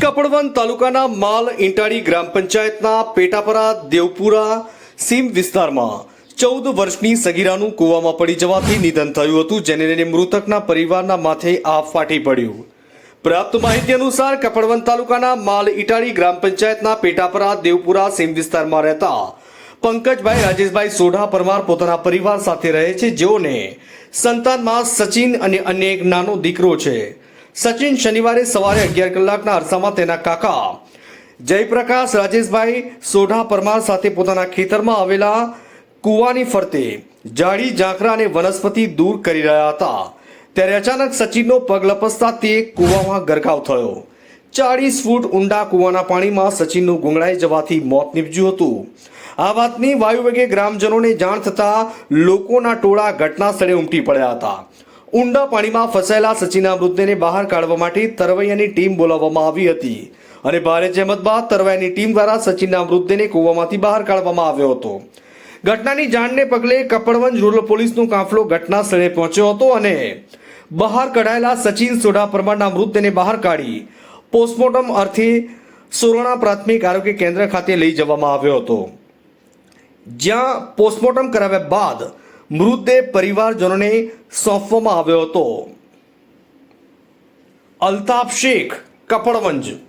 કપડવંત તાલુકાના માલ ઇંટાળી ગ્રામ પંચાયતના પેટાપરા દેવપુરા સીમ વિસ્તારમાં ચૌદ વર્ષની સગીરાનું કૂવામાં પડી જવાથી નિધન થયું હતું, જેને લઈને મૃતકના પરિવારના માથે આ ફાટી પડ્યું. પ્રાપ્ત માહિતી અનુસાર કપડવંત તાલુકાના માલ ઇટાળી ગ્રામ પંચાયતના પેટાપરા દેવપુરા સીમ વિસ્તારમાં રહેતા પંકજભાઈ રાજેશભાઈ સોઢા પરમાર પોતાના પરિવાર સાથે રહે છે. જેઓને સંતાનમાં સચિન અને અન્ય એક નાનો દીકરો છે. સચિન શનિવારે સવારે અગિયાર કલાકના અરસામાં તેના કાકા જયપ્રકાશ, રાજેશભાઈ સોઢા, પરમાર સાથે પોતાના ખેતરમાં આવેલા કૂવાની ફરતે જાડી, ઝાંખરા અને વનસ્પતિ દૂર કરી રહ્યા હતા. ત્યારે અચાનક સચિનનો પગ લપસતા તે કૂવામાં ગરકાવ થયો. ચાળીસ ફૂટ ઊંડા કૂવાના પાણીમાં સચિનનું ગુંગળાઈ જવાથી મોત નીપજ્યું હતું. આ વાતની વાયુવેગે ગ્રામજનોને જાણ થતાં લોકોના ટોળા ઘટના સ્થળે ઉમટી પડ્યા હતા. ઊંડા પાણીમાં ફસાયેલા સચિનના મૃતદેહને બહાર કાઢવા માટે તરવૈયાની ટીમ બોલાવવામાં આવી હતી. અને ભારે જહેમત બાદ તરવૈયાની ટીમ દ્વારા સચિનના મૃતદેહને કૂવામાંથી બહાર કાઢવામાં આવ્યો હતો. ઘટનાની જાણને પગલે કપડવંજ રૂરલ પોલીસનો કાફલો ઘટના સ્થળે પહોંચ્યો હતો અને બહાર કઢાયેલા સચિન સોઢા પરમારના મૃતદેહને બહાર કાઢી પોસ્ટમોર્ટમ અર્થે સોરણા પ્રાથમિક આરોગ્ય કેન્દ્ર ખાતે લઈ જવામાં આવ્યો હતો. જ્યાં પોસ્ટમોર્ટમ કરાવ્યા બાદ મૃતદેહ પરિવારજનોને સોંપવામાં આવ્યો હતો. અલ્તાફ શેખ કપડવંજ.